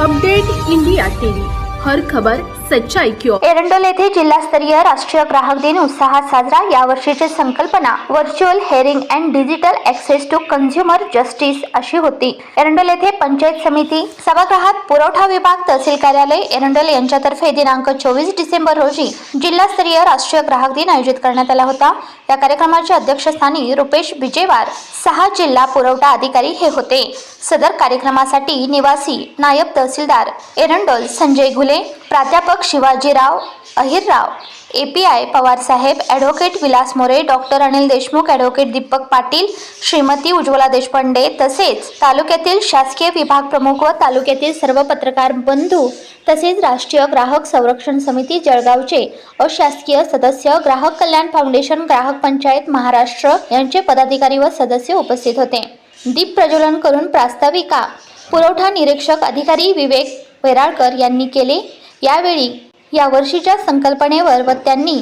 Update India TV. हर खबर सच्चा की एरंडोल येथे जिल्हास्तरीय राष्ट्रीय ग्राहक दिन उत्साहात साजरा. यावर्षीची संकल्पना virtual hearing and digital access to consumer justice अशी होती. एरंडोल येथे पंचायत समिती सभागृहात पुरवठा विभाग तहसील कार्यालय एरंडोल यांच्यातर्फे दिनांक चोवीस डिसेंबर रोजी जिल्हास्तरीय राष्ट्रीय ग्राहक दिन आयोजित करण्यात आला होता. या कार्यक्रमाच्या अध्यक्षस्थानी रुपेश विजयवार सहा जिल्हा पुरवठा अधिकारी हे होते. सदर कार्यक्रमासाठी निवासी नायब तहसीलदार एरंडोल संजय घुले प्राध्यापक Shivajirao Ahirrao A P I Pawarsaheb advocate Vilas More doctor Anil Deshmukh advocate Deepak Patil Shrimati Ujjwala Deshpande तसेच तालुक्यातील शासकीय विभाग प्रमुख व तालुक्यातील सर्व पत्रकार बंधू तसेच राष्ट्रीय ग्राहक संरक्षण समिती जळगावचे अशासकीय सदस्य ग्राहक कल्याण फाउंडेशन ग्राहक पंचायत महाराष्ट्र यांचे पदाधिकारी व सदस्य उपस्थित होते. दीप प्रज्वलन करून प्रास्ताविका पुरवठा निरीक्षक अधिकारी विवेक वेराळकर यांनी केले. यावेळी या वर्षीच्या संकल्पनेवर व त्यांनी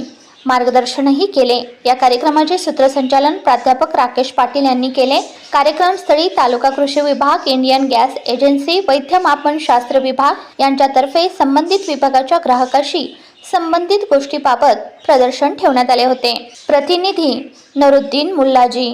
मार्गदर्शनही केले. या कार्यक्रमाचे सूत्रसंचालन प्राध्यापक राकेश पाटील यांनी केले. कार्यक्रमस्थळी तालुका कृषी विभाग इंडियन गॅस एजन्सी वैद्यमापन शास्त्र विभाग यांच्यातर्फे संबंधित विभागाच्या ग्राहकाशी संबंधित गोष्टीबाबत प्रदर्शन ठेवण्यात आले होते. प्रतिनिधी नरुद्दीन मुल्लाजी